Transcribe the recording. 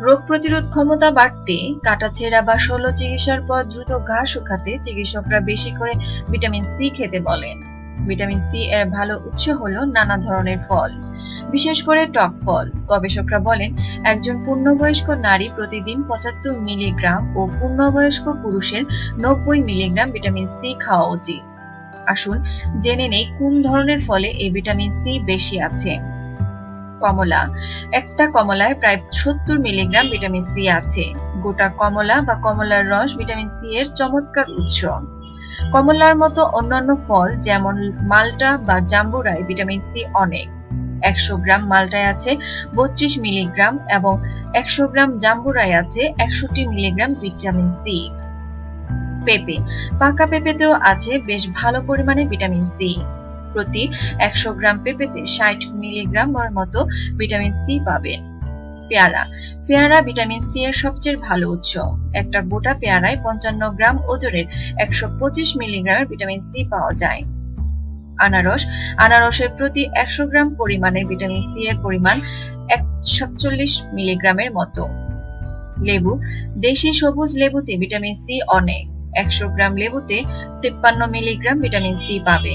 রোগ প্রতিরোধ ক্ষমতা বাড়তে কাটাছেঁড়া বা শল্য চিকিৎসার পর দ্রুত ঘা শুকাতে চিকিৎসকরা বেশি করে ভিটামিন সি খেতে বলেন। ভিটামিন সি এর ভালো উৎস হলো নানা ধরনের ফল, বিশেষ করে টক ফল। গবেষকরা বলেন, একজন পূর্ণবয়স্ক নারী প্রতিদিন পঁচাত্তর মিলিগ্রাম ও পূর্ণবয়স্ক পুরুষের নব্বই মিলিগ্রাম ভিটামিন সি খাওয়া উচিত। আসুন, জেনে নেই কোন ধরনের ফলে এই ভিটামিন সি বেশি আছে। কমলা। একটা কমলায় প্রায় সত্তর মিলিগ্রাম ভিটামিন সি আছে। গোটা কমলা বা কমলার রস ভিটামিন সি এর চমৎকার উৎস। কমলার মতো অন্যান্য ফল যেমন মাল্টা বা জাম্বুরায় ভিটামিন সি অনেক। একশো গ্রাম মাল্টায় আছে বত্রিশ মিলিগ্রাম এবং একশো গ্রাম জাম্বুরায় আছে একষট্টি মিলিগ্রাম ভিটামিন সি। পেঁপে। পাকা পেঁপেতেও আছে বেশ ভালো পরিমাণে ভিটামিন সি। প্রতি একশো গ্রাম পেঁপেতে ষাট মিলিগ্রাম মতো ভিটামিন সি পাবেন পেয়ারা। পেয়ারা ভিটামিন সি এর সবচেয়ে ভালো উৎস। একটা গোটা পেয়ারায় পঞ্চান্ন গ্রাম ওজনের একশো পঁচিশ মিলিগ্রামের ভিটামিন সি পাওয়া যায়। আনারস। আনারসের প্রতি একশো গ্রাম পরিমাণে ভিটামিন সি এর পরিমাণ সাতচল্লিশ মিলিগ্রামের মতো। লেবু। দেশি সবুজ লেবুতে ভিটামিন সি অনেক। একশো গ্রাম লেবুতে তিপ্পান্ন মিলিগ্রাম ভিটামিন সি পাবে।